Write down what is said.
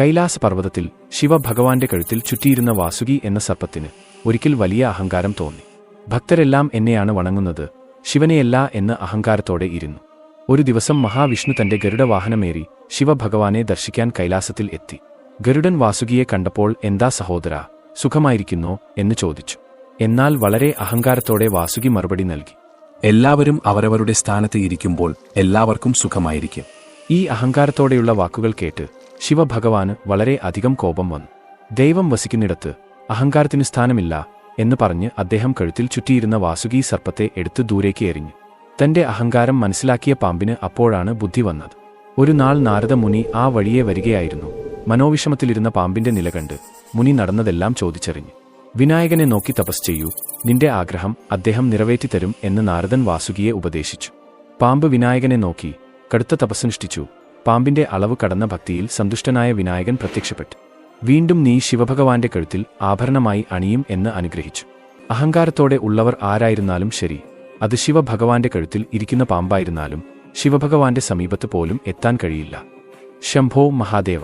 കൈലാസ പർവതത്തിൽ ശിവഭഗവാന്റെ കഴുത്തിൽ ചുറ്റിയിരുന്ന വാസുകി എന്ന സർപ്പത്തിന് ഒരിക്കൽ വലിയ അഹങ്കാരം തോന്നി. ഭക്തരെല്ലാം എന്നെയാണ് വണങ്ങുന്നത് ശിവനെയല്ല എന്ന് അഹങ്കാരത്തോടെ ഇരുന്നു. ഒരു ദിവസം മഹാവിഷ്ണു തന്റെ ഗരുഡവാഹനമേറി ശിവഭഗവാനെ ദർശിക്കാൻ കൈലാസത്തിൽ എത്തി. ഗരുഡൻ വാസുകിയെ കണ്ടപ്പോൾ എന്താ സഹോദര സുഖമായിരിക്കുന്നോ? എന്ന് ചോദിച്ചു. എന്നാൽ വളരെ അഹങ്കാരത്തോടെ വാസുകി മറുപടി നൽകി. എല്ലാവരും അവരവരുടെ സ്ഥാനത്ത് ഇരിക്കുമ്പോൾ എല്ലാവർക്കും സുഖമായിരിക്കും. ഈ അഹങ്കാരത്തോടെയുള്ള വാക്കുകൾ കേട്ട് ശിവഭഗവാന് വളരെ അധികം കോപം വന്നു. ദൈവം വസിക്കുന്നിടത്ത് അഹങ്കാരത്തിനു സ്ഥാനമില്ല എന്ന് പറഞ്ഞ് അദ്ദേഹം കഴുത്തിൽ ചുറ്റിയിരുന്ന വാസുകി സർപ്പത്തെ എടുത്ത് ദൂരേക്ക് എറിഞ്ഞു. തന്റെ അഹങ്കാരം മനസ്സിലാക്കിയ പാമ്പിന് അപ്പോഴാണ് ബുദ്ധി വന്നത്. ഒരു നാൾ നാരദ മുനി ആ വഴിയെ വരികയായിരുന്നു. മനോവിഷമത്തിലിരുന്ന പാമ്പിന്റെ നില കണ്ട് മുനി നടന്നതെല്ലാം ചോദിച്ചറിഞ്ഞു. വിനായകനെ നോക്കി തപസ് ചെയ്യൂ നിന്റെ ആഗ്രഹം അദ്ദേഹം നിറവേറ്റിത്തരും എന്ന് നാരദൻ വാസുകിയെ ഉപദേശിച്ചു. പാമ്പ് വിനായകനെ നോക്കി കടുത്ത തപസ്സനുഷ്ഠിച്ചു പാമ്പിന്റെ അളവ് കടന്ന ഭക്തിയിൽ സന്തുഷ്ടനായ വിനായകൻ പ്രത്യക്ഷപ്പെട്ടു. വീണ്ടും നീ ശിവഭഗവാന്റെ കഴുത്തിൽ ആഭരണമായി അണിയും എന്ന് അനുഗ്രഹിച്ചു. അഹങ്കാരത്തോടെ ഉള്ളവർ ആരായിരുന്നാലും ശരി. അത് ശിവഭഗവാന്റെ കഴുത്തിൽ ഇരിക്കുന്ന പാമ്പായിരുന്നാലും ശിവഭഗവാന്റെ സമീപത്ത് പോലും എത്താൻ കഴിയില്ല. ശംഭോ മഹാദേവ.